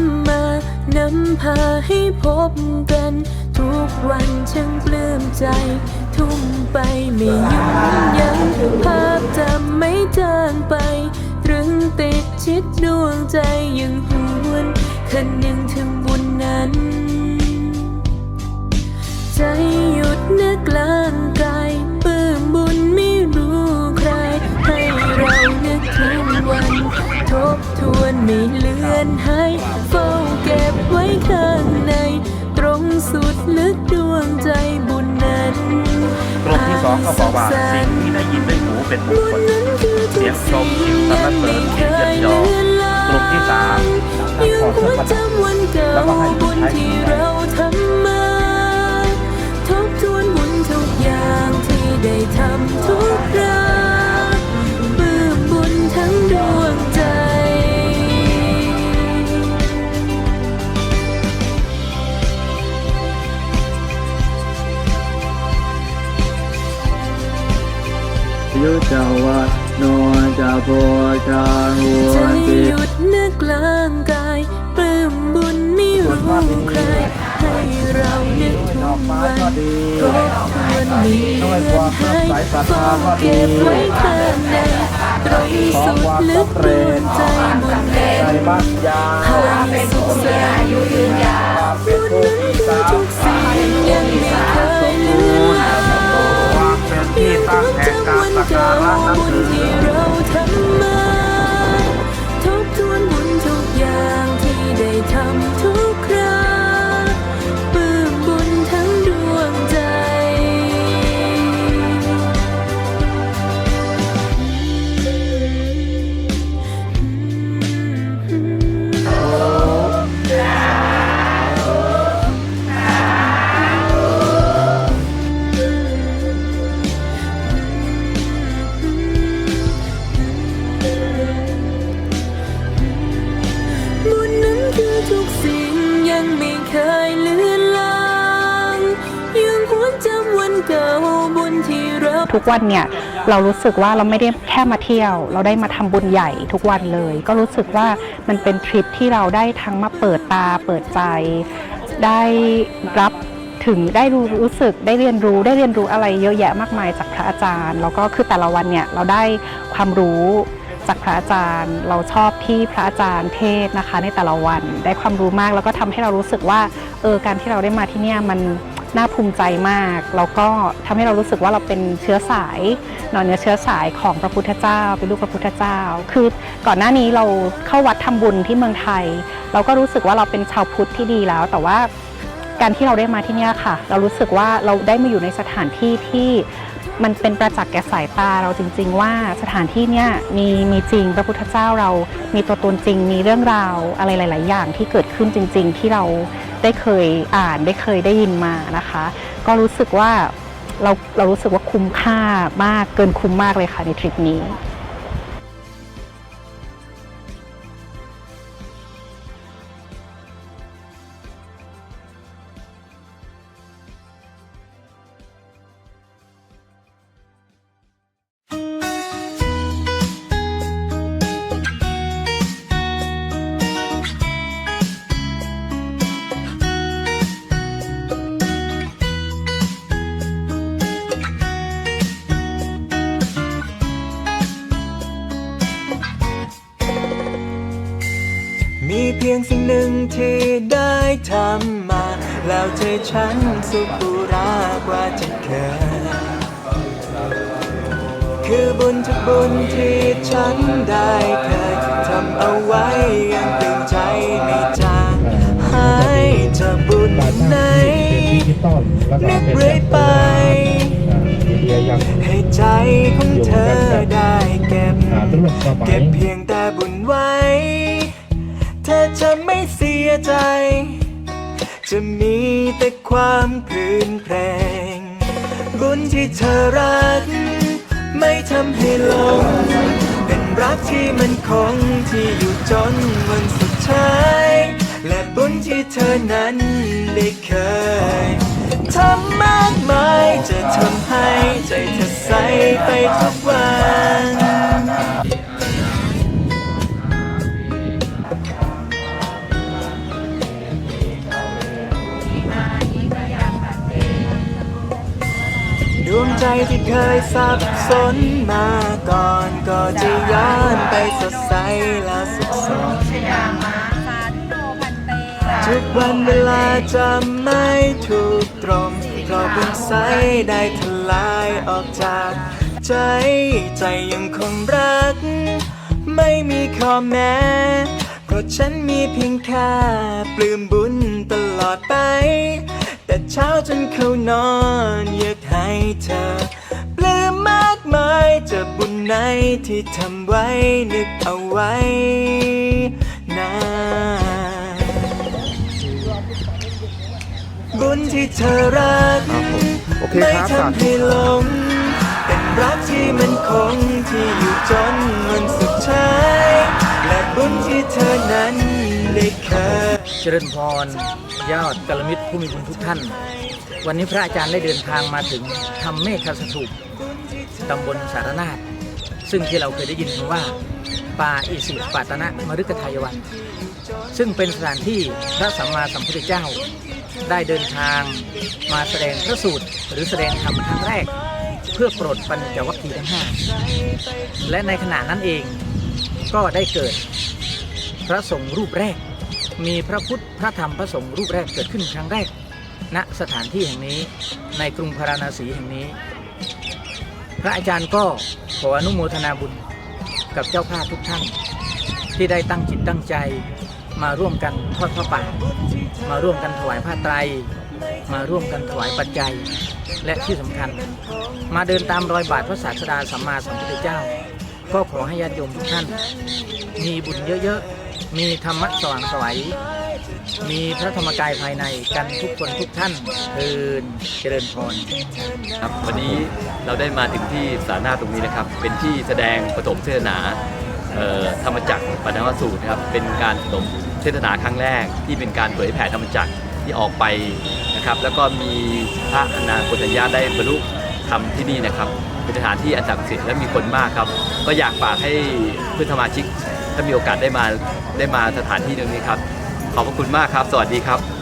ำมานำพาให้พบกัน ทุกวันช่างปลื้มใจ ทุ่มไปไม่ยุดยั้งภาพจำไม่จางไป ตรึงติดชิดดวงใจยังหวนคันยังถึงบุญนั้น ใจหยุดนึกลา กลุ่มที่สองก็บอกว่า สิ่งที่ได้ยินด้วยหูเป็นมงคลเสียงชมเสียงสรรเสริญเสียงเยินยอกลุ่มที่สามยังหวนจำวันเก่าบุญที่เราทำมาทบทวนบุญทุกอย่างที่ได้ทำทุกครา ยุจาวะโนจะโพชาหัวใจหยุดนึกลางกายปลื้มบุญไม่รู้ใครให้เรานึกทุกวันทบทวนมีเลือนหายเฝ้าเก็บไว้ข้างในตรงสุดลึกดวงใจบุญแดใจงบ้านให้สุขสันต์ยืนยาวบุญนั้นคือทุกสิ่งยังไม่เคยลืม ที่ตั้งแห่ งการสักกาบุญที่เราทำมา ทุกวันเนี่ยเรารู้สึกว่าเราไม่ได้แค่มาเที่ยว เราได้มาทำบุญใหญ่ทุกวันเลย ก็รู้สึกว่ามันเป็นทริปที่เราได้ทั้งมาเปิดตาเปิดใจ ได้รับถึงได้รู้รู้สึกได้เรียนรู้ได้เรียนรู้อะไรเยอะแยะมากมายจากพระอาจารย์ แล้วก็คือแต่ละวันเนี่ยเราได้ความรู้จากพระอาจารย์ เราชอบที่พระอาจารย์เทศน์นะคะ ในแต่ละวันได้ความรู้มากแล้วก็ทำให้เรารู้สึกว่าเออการที่เราได้มาที่เนี่ยมัน น่าภูมิใจมาก แล้วก็ทำให้เรารู้สึกว่าเราเป็นเชื้อสายนอนเนื้อเชื้อสายของพระพุทธเจ้า เป็นลูกพระพุทธเจ้า คือก่อนหน้านี้เราเข้าวัดทำบุญที่เมืองไทย เราก็รู้สึกว่าเราเป็นชาวพุทธที่ดีแล้ว แต่ว่าการที่เราได้มาที่นี่ค่ะ เรารู้สึกว่าเราได้มาอยู่ในสถานที่ที่มันเป็นประจักษ์แก่สายตาเราจริง ๆ ว่าสถานที่เนี่ยมีมีจริงพระพุทธเจ้าเรามีตัวตนจริง มีเรื่องราวอะไรหลาย ๆ อย่างที่เกิดขึ้นจริง ๆ ที่เรา ได้เคยอ่านได้เคยได้ยินมานะคะ ก็รู้สึกว่าเราเรารู้สึกว่าคุ้มค่ามากเกินคุ้มมากเลยค่ะในทริปนี้ งสิ่งหนึ่งที่ได้ทำมา แล้วใจฉันสุขุรากว่าจะเคยคือบุญทุกบุญที่ฉันได้เคยทำเอาไว้ยังตึงใจไม่จางหายจะบุญไหนนึกเรื่อยไป ให้ใจของเธอได้เก็บ เก็บเพียงแต่บุญไว้ จจะมีแต่ความพรื่นเพรงบุญที่เธอรัก ไม่ทำให้หลง เป็นรักที่มันคงที่อยู่จนวันสุดท้าย และบุญที่เธอนั้นได้เคยทำมากมายจะทำให้ใจเธอใสไปทุกวัน เคยสับสนมาก่อน ก็จะย้อนไปสดใสและสุขสนทุกวันเวลาจะไม่ถูกตรงเพราะบุญใสได้ทลายออกจาก ใจใจยังคงรัก ไม่มีข้อแม้ เพราะฉันมีเพียงแค่ปลื้มบุญตลอดไป แต่เช้าจนเข้านอนอยากให้เธ อปลื้มมากมายจะบุญไหนที่ทำไว้นึกเอาไว้นะบุญที่เธอรักโอเคไม่ครับทำให้หลง เป็นรักที่มันคงที่อยู่จนวันสุดท้าย และบุญที่เธอนั้นได้เคย เจริญพร ยอดกัลมิตรผู้มีบุญทุกท่าน วันนี้พระอาจารย์ได้เดินทางมาถึงทำเมฆสถูปตำบลสารนาฏซึ่งที่เราเคยได้ยินคำว่าป่าอิสิปาตนะมฤคทายวัน ซึ่งเป็นสถานที่พระสัมมาสัมพุทธเจ้า ได้เดินทางมาแสดงพระสูตร หรือแสดงธรรมครั้งแรก เพื่อโปรดปัญจวัคคีย์ทั้งห้าและในขณะนั้นเองก็ได้เกิดพระสงฆ์รูปแรก มีพระพุทธพระธรรมพระสงฆ์รูปแรกเกิดขึ้นครั้งแรก ณสถานที่แห่งนี้ในกรุงพาราณสีแห่งนี้ พระอาจารย์ก็ขออนุโมทนาบุญกับเจ้าภาพทุกท่าน ที่ได้ตั้งจิตตั้งใจ มาร่วมกันทอดพระป่า มาร่วมกันถวายผ้าไตร มาร่วมกันถวายปัจจัย และที่สำคัญ มาเดินตามรอยบาทพระศาสดาสัมมาสัมพุทธเจ้า ก็ขอให้ญาติโยมทุกท่าน มีบุญเยอะๆ มีธรรมะสว่างไสวัย มีพระธรรมกายภายในกันทุกคนทุกท่านเทินเจริญพร ครับวันนี้เราได้มาถึงที่สาราตรงนี้นะครับ เป็นที่แสดงปฐมเทศนาเอ่อธรรมจักรปฐมสูตรนะครับเป็นการปฐมเทศนาครั้งแรก ที่เป็นการเผยแผ่ธรรมจักรที่ออกไปนะครับ แล้วก็มีพระอนาคตญาได้บรรลุธรรมที่นี่นะครับเป็นสถานที่อันศักดิ์สิทธิ์และมีคนมากครับ ก็อยากฝากให้เพื่อนสมาชิก ถ้ามีโอกาสได้มาได้มาสถานที่ตรงนี้ครับ ขอบพระคุณมากครับ สวัสดีครับ